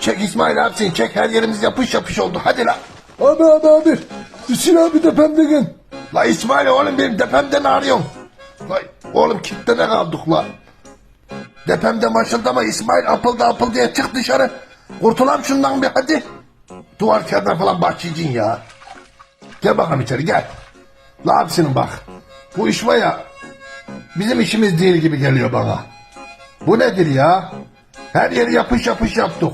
Çek İsmail abisini çek her yerimiz yapış yapış oldu. Hadi la. Abi abi abi. Hüsnü abi de pemdegen. La İsmail oğlum benim depemden arıyorum. La oğlum kitlede kaldık la. Depemde maşıldama İsmail apıldı apıl diye çık dışarı. Kurtulam şundan bir hadi. Duvar kağıdına falan bahçecin ya. Gel bakalım içeri gel. La abisinin bak. Bu iş var ya bizim işimiz değil gibi geliyor bana. Bu nedir ya? Her yeri yapış yapış yaptık.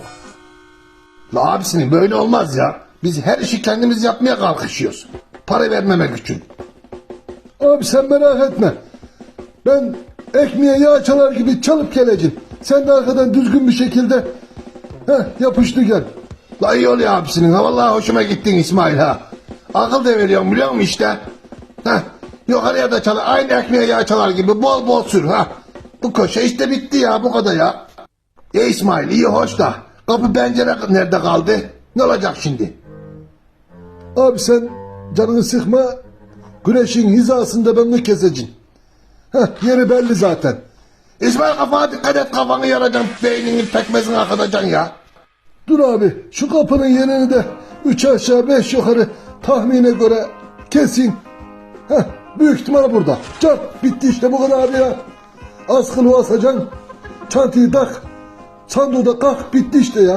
La abisinin böyle olmaz ya. Biz her işi kendimiz yapmaya kalkışıyoruz. Para vermemek için. Abi sen merak etme. Ben ekmeğe yağ çalar gibi çalıp geleceğim. Sen de arkadan düzgün bir şekilde heh, yapıştı gel. La iyi oluyor abisinin. Ha vallahi hoşuma gittin İsmail ha. Akıl da veriyorum biliyor musun işte. Heh. Yukarıya da çalar. Aynı ekmeğe yağ çalar gibi bol bol sür ha. Bu köşe işte bitti ya bu kadar ya. Ya İsmail iyi hoş da. Kapı pencere nerede kaldı? Ne olacak şimdi? Abi sen canını sıkma. Güneşin hizasında ben onu keseceğim. Heh, yeri belli zaten. İsmail kafana dikkat et kafanı yaracaksın. Beynini pekmezine akıtacaksın ya. Dur abi şu kapının yerini de üç aşağı beş yukarı tahmine göre kesin. Heh, büyük ihtimal burada. Çat bitti işte bu kadar abi ya. Askılı asacaksın. Çantayı tak. Sandığı da kalk bitti işte ya.